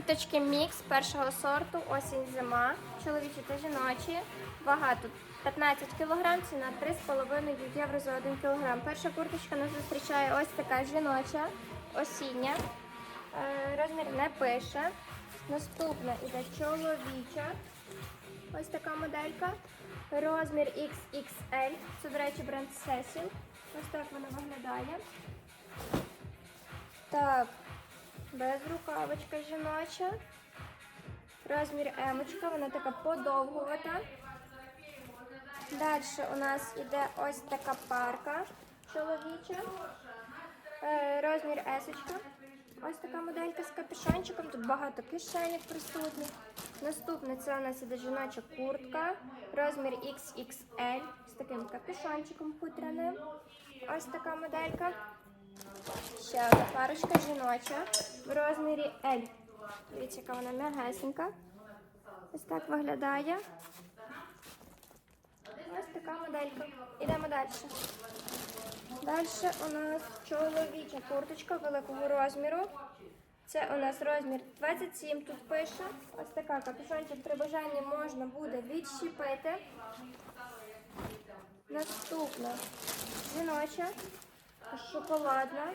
Курточки мікс першого сорту, осінь зима, чоловічі та жіночі. Вага тут 15 кг, ціна 3,5 євро за 1 кг. Перша курточка нас зустрічає ось така жіноча, осіння. Е, Розмір не пише. Наступна іде чоловіча. Ось така моделька. Розмір XXL. Це, до речі, бренд Cecil. Ось так вона виглядає. Так, безрукавочка жіноча. Розмір емочка, вона така подовгувата. Далі у нас іде ось така парка чоловіча. Е, розмір есочка. Ось така моделька з капюшончиком. Тут багато кишенек присутніх. Наступне це у нас іде жіноча куртка. Розмір XXL з таким капюшончиком хутряним. Ось така моделька. Ще одна парочка жіноча в розмірі L. Дивіться, яка вона м'ягесенька. Ось так виглядає. Ось така моделька. Ідемо далі. Далі у нас чоловіча курточка великого розміру. Це у нас розмір 27, тут пише. Ось така капюшончик при бажанні можна буде відщепити. Наступна жіноча, шоколадна,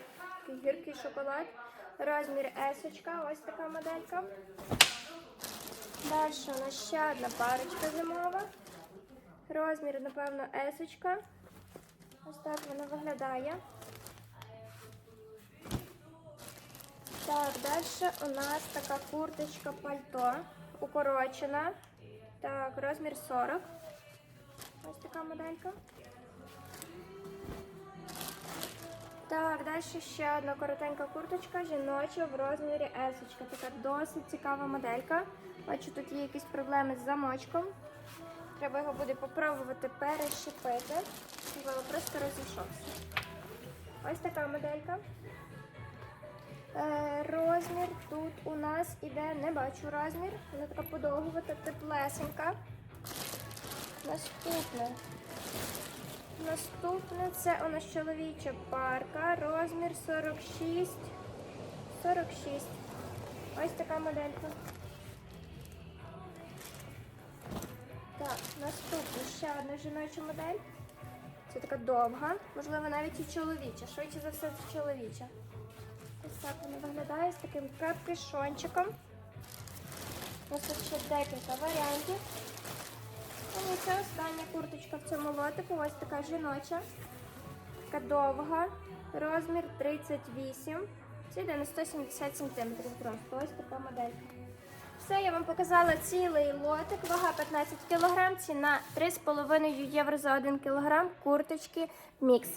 гіркий шоколад. Розмір есочка, ось така моделька. Далі у нас ще одна парочка зимова. Розмір, напевно, есочка. Ось так вона виглядає. Так, далі у нас така курточка пальто укорочена. Так, розмір 40. Ось така моделька. Далі ще одна коротенька курточка жіноча в розмірі есочка. Така досить цікава моделька. Бачу, тут є якісь проблеми з замочком. Треба його буде попробувати перещепити. Можливо, просто розійшовся. Ось така моделька. Е, розмір тут у нас іде, не бачу розмір. Вона така подовгувата, теплесенька. Наступне. Наступне це у нас чоловіча парка. Розмір 46. 46. Ось така моделька. Так, наступна ще одна жіноча модель. Це така довга, можливо, навіть і чоловіча. Швидше за все, це чоловіча. Ось так вона виглядає з таким капюшончиком. Ось тут ще декілька варіантів. І це остання курточка в цьому лотику. Ось така жіноча. Така довга. Розмір 38. Це йде на 170 см. Ось така моделька. Все, я вам показала цілий лотик, вага 15 кг, ціна 3,5 євро за 1 кг, курточки мікс.